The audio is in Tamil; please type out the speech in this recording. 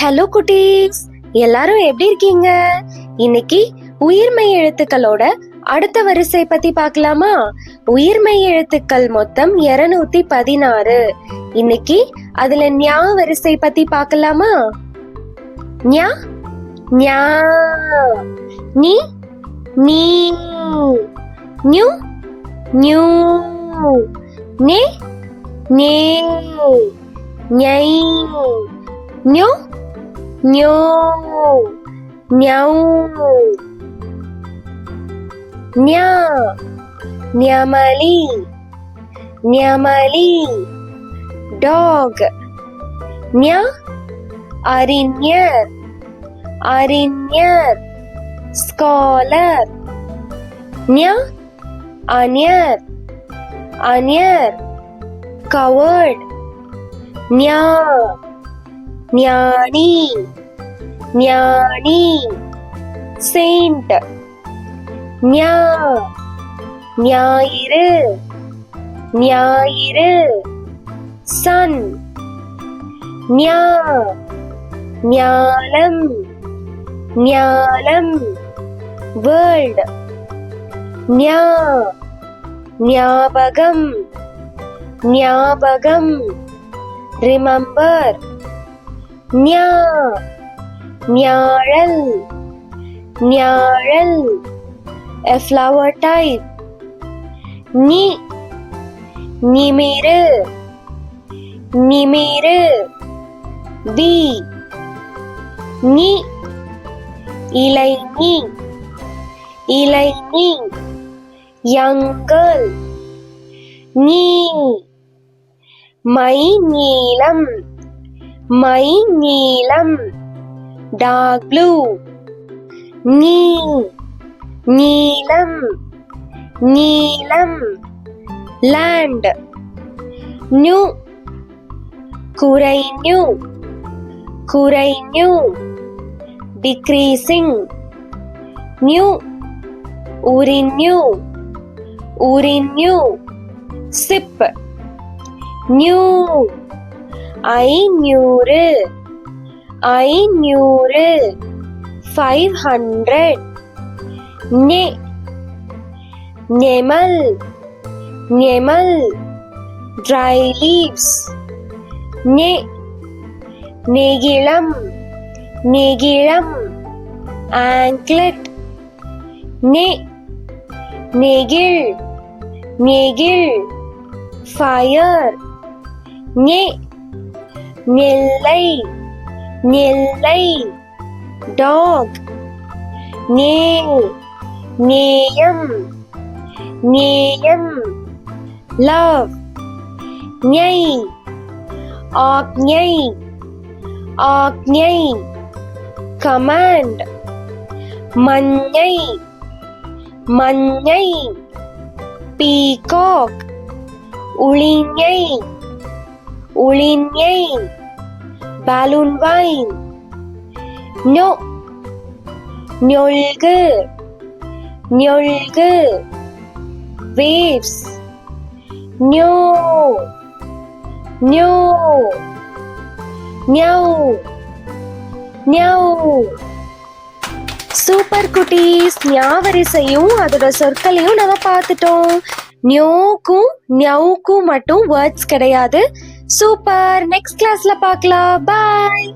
ஹலோ குட்டீஸ். எல்லாரும் எப்படி இருக்கீங்க? இன்னைக்கு உயிர்மெய் எழுத்துக்களோட அடுத்த வரிசை பத்தி பார்க்கலாமா? உயிர்மெய் எழுத்துக்கள் மொத்தம் 216 பதினாறு. இன்னைக்கு அதுல ஞா வரிசை பத்தி பார்க்கலாமா? ஞா ஞா. நீ நீ. நியூ நியூ நே நே ஞை ஞோ ஞோ ஞௌ ஞா ஞமலி ஞமலி டாக் ஞ அறிஞர் அறிஞர் ஸ்காலர் ஞ அனியர் அனியர் கவர்ட் ஞா ஞானி ஞானி செயிண்ட் ஞா ஞாயிறு ஞாயிறு சன் ஞா ஞாலம் ஞாலம் வேர்ல்ட் ஞா ஞாபகம் ஞாபகம். ரிமம்பர் ஞா. ஞாழல். ஞாழல். A flower type. நி நிமிரு நிமிரு வி நி இலை நீ இலை நீ young நீ மை நீலம் மை நீலம் டார்க் ப்ளூ நீ நீலம் நீலம் லேண்ட் நியூ குறைநியூ குறைநியூ டிக்ரீசிங் நியூ உரிநியூ உரிநியூ சிப் நியூ ஐநூறு ஐநூறு ஃபைவ் ஹண்ட்ரட் நெ நெமல் நெமல் ட்ரை லீவ்ஸ் நெ நெகிழம் நெகிழம் ஆங்க்லெட் நெ நெகிழ் நெகிழ் ஃபயர் நெ நெல்லை நெல்லை டாக் நே நேயம் நேயம் லவ் ஞை ஆக்ஞை ஆக்ஞை கமாண்ட் மஞ்சை மஞ்சை பீகாக் உளிஞை உளிஞை பலூன் வைன் நோ Nyolge, Nyolge, waves. Nyo, Nyo, ஞௌ ஞௌ சூப்பர் குட்டீஸ் ஞாவரிசையும் அதோட சொற்களையும் நம்ம பார்த்துட்டோம். நியோக்கும் நியவுக்கும் மட்டும் வேர்ட்ஸ் கிடையாது. சூப்பர் நெக்ஸ்ட் கிளாஸ்ல பார்க்கலாம். பாய்